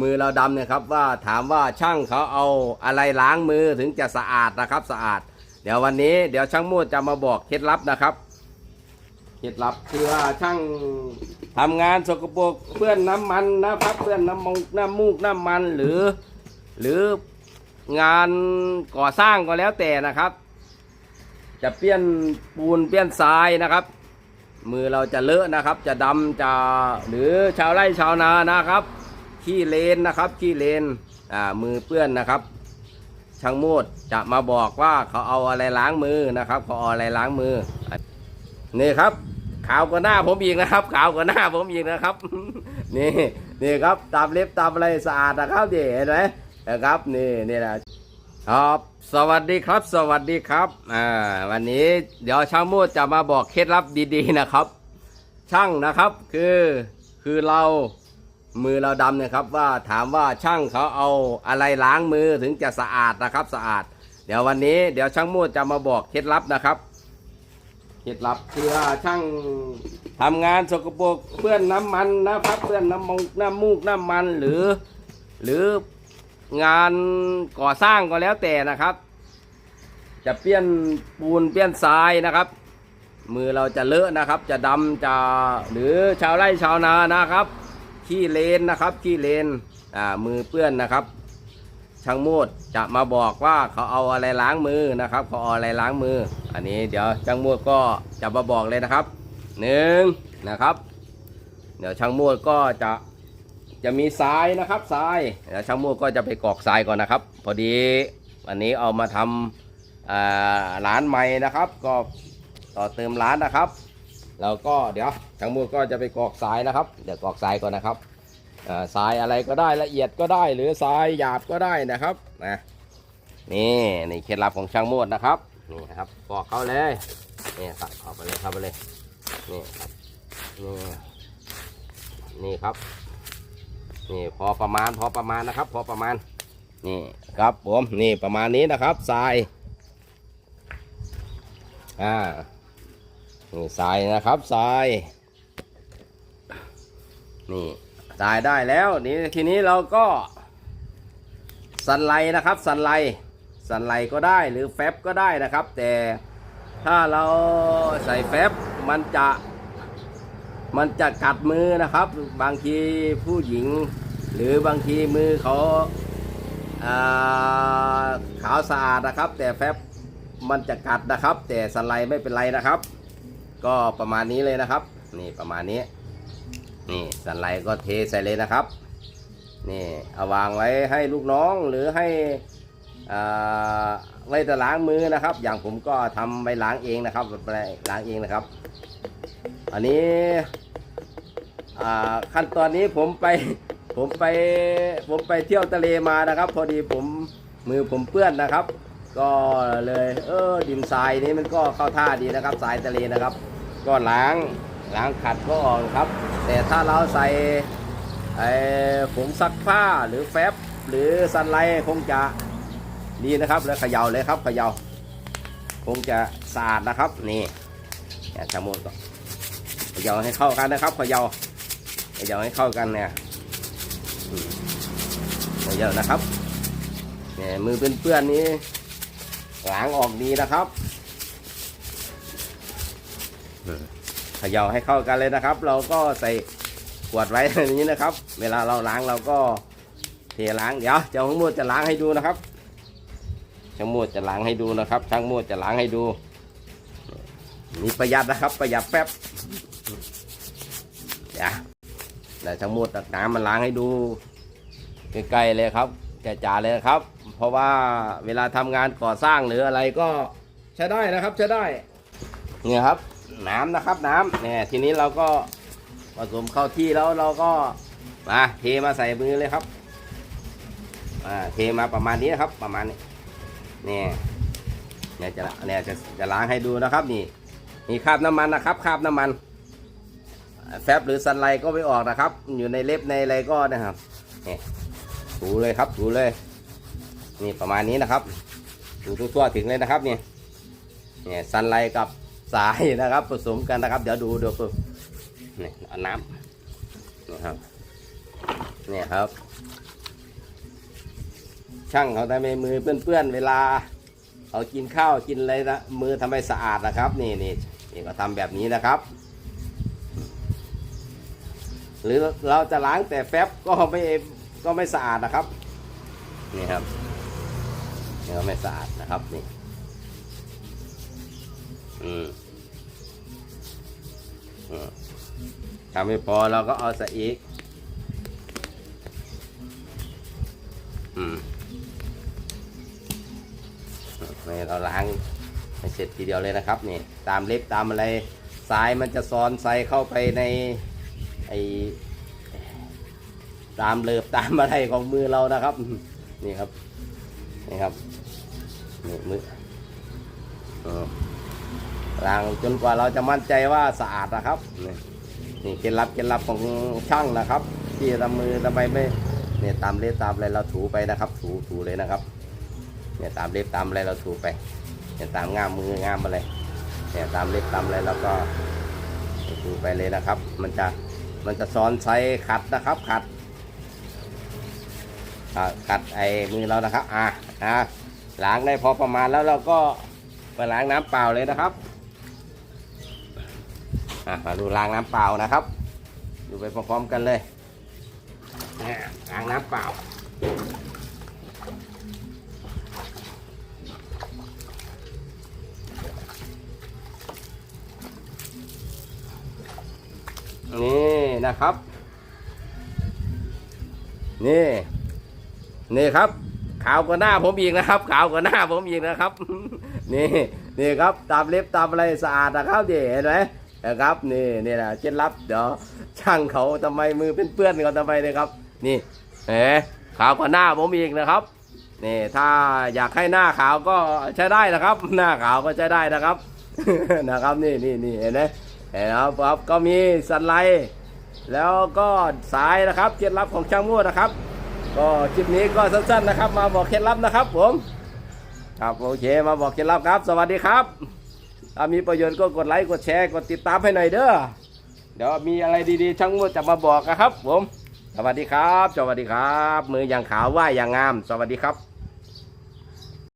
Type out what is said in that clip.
มือเราดำเนี่ยครับว่าถามว่าช่างเขาเอาอะไรล้างมือถึงจะสะอาดนะครับสะอาด เดี๋ยววันนี้เดี๋ยวช่างมูดจะมาบอกเคล็ดลับนะครับเคล็ดลับคือว่าช่างทำงานสกปรกเปื้อนน้ำมันนะครับเปื้อนน้ำมงน้ำมูกน้ำมันหรือ หรืองานก่อสร้างก็แล้วแต่นะครับ จะเปี้ยนปูนเปี้ยนทรายนะครับ มือเราจะเลอะนะครับ จะดำจะหรือชาวไร่ชาวนานะครับ ขี้เลนนะครับขี้เลนอ่ามือเปื้อนนะครับ ช่างมูดจะมาบอกว่าเขาเอาอะไรล้างมือนะครับเขาเอาอะไรล้างมือนี่ครับขาวกว่าหน้าผมอีกนะครับ ขาวกว่าหน้าผมอีกนะครับ นี่นี่ครับตามเล็บตามอะไรสะอาดนะครับนี่เห็นไหมนะครับนี่นี่นะครับสวัสดีครับ สวัสดีครับอ่าวันนี้เดี๋ยวช่างมูดจะมาบอกเคล็ดลับดีๆนะครับ ช่างนะครับคือคือเรา มือเราดำเนี่ยครับว่าถามว่าช่างเขาเอาอะไรล้างมือถึงจะสะอาดนะครับสะอาด เดี๋ยววันนี้เดี๋ยวช่างมูดจะมาบอกเคล็ดลับนะครับเคล็ดลับคือว่าช่างทำงานสกปรกเปื้อนน้ำมันนะครับเปื้อนน้ำมงน้ำมูกน้ำมันหรือ หรืองานก่อสร้างก็แล้วแต่นะครับ จะเปี้ยนปูนเปี้ยนทรายนะครับ มือเราจะเลอะนะครับ จะดำจะหรือชาวไร่ชาวนานะครับ ขี้เลนนะครับขี้เลนอ่ามือเปื้อนนะครับช่างมูดจะมาบอกว่าเขาเอาอะไรล้างมือนะครับเขาเอาอะไรล้างมือ อันนี้เดี๋ยวช่างมูดก็จะมาบอกเลยนะครับหนึ่งนะครับ เดี๋ยวช่างมูดก็จะจะมีทรายนะครับทรายเดี๋ยวช่างมูดก็จะไปกรอกทรายก่อนนะครับ พอดีวันนี้เอามาทำร้านใหม่นะครับ ก็ต่อเติมร้านนะครับ แล้วก็เดี๋ยวช่างมูดก็จะไปกรอกทรายนะครับ เดี๋ยวกรอกทรายก่อนนะครับอ่าทรายอะไรก็ได้ละเอียดก็ได้หรือทรายหยาบก็ได้นะครับนะนี่นี่เคล็ดลับของช่างมูดนะครับนี่นะครับกรอกเข้าเลยนี่ครับเอาไปเลยเข้าไปเลยนี่ครับนี่นี่ครับนี่พอประมาณพอประมาณนะครับ พอประมาณนี่ครับผมนี่ประมาณนี้นะครับทรายอ่า นี่ทรายนะครับทรายนี่ทรายได้แล้วนี่ทีนี้เราก็สันไลนะครับสันไลสันไลก็ได้หรือแฟบก็ได้นะครับ แต่ถ้าเราใส่แฟบมันจะมันจะกัดมือนะครับ บางทีผู้หญิง หรือบางทีมือเขาอาขาวสะอาดนะครับ แต่แฟบมันจะกัดนะครับ แต่สไลด์ไม่เป็นไรนะครับ ก็ประมาณนี้เลยนะครับ นี่ประมาณนี้ นี่สไลด์ก็เทใส่เลยนะครับ นี่เอาวางไว้ให้ลูกน้องหรือให้อ่าไว้จะล้างมือนะครับ อย่างผมก็ทำไปล้างเองนะครับไปล้างเองนะครับ อันนี้อ่าขั้นตอนนี้ผมไปผมไปผมไปเที่ยวทะเลมานะครับ พอดีผมมือผมเปื้อนนะครับ ก็เลยเออดินทรายนี้มันก็เข้าท่าดีนะครับทรายทะเลนะครับ ก็ล้างล้างขัดก็ออกครับ แต่ถ้าเราใส่ไอ้ผงซักผ้าหรือแฟบหรือซันไลท์คงจะดีนะครับแล้วเขย่าเลยครับเขย่าคงจะสะอาดนะครับนี่แกะชะมดก็เขย่าให้เข้ากันนะครับเขย่าเขย่าให้เข้ากันเนี่ยเขย่านะครับเนี่ยมือเปื้อนๆนี้ล้างออกดีนะครับ เขย่าให้เข้ากันเลยนะครับ เราก็ใส่ขวดไว้อย่างนี้นะครับ เวลาเราล้างเราก็เทล้างเดี๋ยวเจ้าของมูดจะล้างให้ดูนะครับช่างมูดจะล้างให้ดูนะครับช่างมูดจะล้างให้ดูนี่ประหยัดนะครับ ประหยัดแป๊บเดี๋ยวเดี๋ยวช่างมูดตักน้ำมันล้างให้ดูใกล้ๆเลยครับแก่จ่าเลยครับ เพราะว่าเวลาทำงานก่อสร้างหรืออะไรก็ใช้ได้นะครับ ใช้ได้เนี่ยครับ น้ำนะครับน้ำเนี่ยทีนี้เราก็ผสมเข้าที่แล้วเราก็มาเทมาใส่มือเลยครับอ่าเทมาประมาณนี้นะครับ ประมาณนี้เนี่ยเนี่ยจะเนี่ยจะจะล้างให้ดูนะครับนี่นี่คราบน้ำมันนะครับคราบน้ำมัน แฟบหรือสันไลก็ไม่ออกนะครับ อยู่ในเล็บในอะไรก็นะครับนี่ถูเลยครับถูเลย นี่ประมาณนี้นะครับถูทั่วถึงเลยนะครับนี่เนี่ยสันไลกับ สายนะครับ ผสมกันนะครับ เดี๋ยวดูเดี๋ยวดูนี่เอาน้ำนี่ครับเนี่ยครับ ช่างเขาทำให้มือเปื้อนๆเวลาเขากินข้าวกินอะไรนะมือทำให้สะอาดนะครับ นี่นี่นี่ก็ทำแบบนี้นะครับ หรือเราจะล้างแต่แฟบก็ไม่ก็ไม่สะอาดนะครับ นี่ครับนี่ก็ไม่สะอาดนะครับนี่ อืม อืมทำไม่พอเราก็เอาใส่อีก อืมนี่เราล้างให้เสร็จทีเดียวเลยนะครับนี่ตามเล็บตามอะไรสายมันจะซ้อนใส่เข้าไปในไอตามเลิบตามอะไรของมือเรานะครับ นี่ครับนี่ครับนี่มือเออ ล้างจนกว่าเราจะมั่นใจว่าสะอาดนะครับ นี่เคล็ดลับเคล็ดลับของช่างนะครับ ที่ทำมือทำไมไม่เนี่ยตามเล็บตามอะไรเราถูไปนะครับ ถูถูเลยนะครับเนี่ยตามเล็บตามอะไรเราถูไปเนี่ยตามง่ามมือง่ามอะไรเนี่ยตามเล็บตามอะไรเราก็ถูไปเลยนะครับ มันจะมันจะซ้อนใช้ขัดนะครับขัดอ่าขัดไอ้มือเรานะครับ อ่าอ่าล้างได้พอประมาณแล้วเราก็ไปล้างน้ำเปล่าเลยนะครับ อะมาดูล้างน้ำเปล่านะครับ ดูไปพร้อมๆกันเลยเนี่ยล้างน้ำเปล่านี่นะครับ นี่ นี่ครับ ขาวกว่าหน้าผมอีกนะครับ ขาวกว่าหน้าผมอีกนะครับ นี่ นี่ครับ ตามเล็บตามอะไรสะอาดนะครับเดี๋เห็นไหม นะครับนี่นี่แหละเคล็ดลับเดี๋ยวช่างเขาทำไมมือเป็นเปื้อนเขาทำไมเลยครับ นี่เอ๋ขาวกว่าหน้าผมอีกนะครับนี่ถ้าอยากให้หน้าขาวก็ใช้ได้นะครับ หน้าขาวก็ใช้ได้นะครับนะครับนี่นี่นี่เห็นไหมเห็นแล้วครับก็มีสันไลแล้วก็สายนะครับเคล็ดลับของช่างมั่วนะครับ ก็คลิปนี้ก็สั้นๆนะครับ มาบอกเคล็ดลับนะครับผมครับโอเคมาบอกเคล็ดลับครับ สวัสดีครับ ถ้ามีประโยชน์ก็กดไลค์กดแชร์กดติดตามให้หน่อยเด้อเดี๋ยวมีอะไรดีๆช่างมือจะมาบอกนะครับ ผม สวัสดีครับ สวัสดีครับ มืออย่างขาวว่าอย่างงาม สวัสดีครับ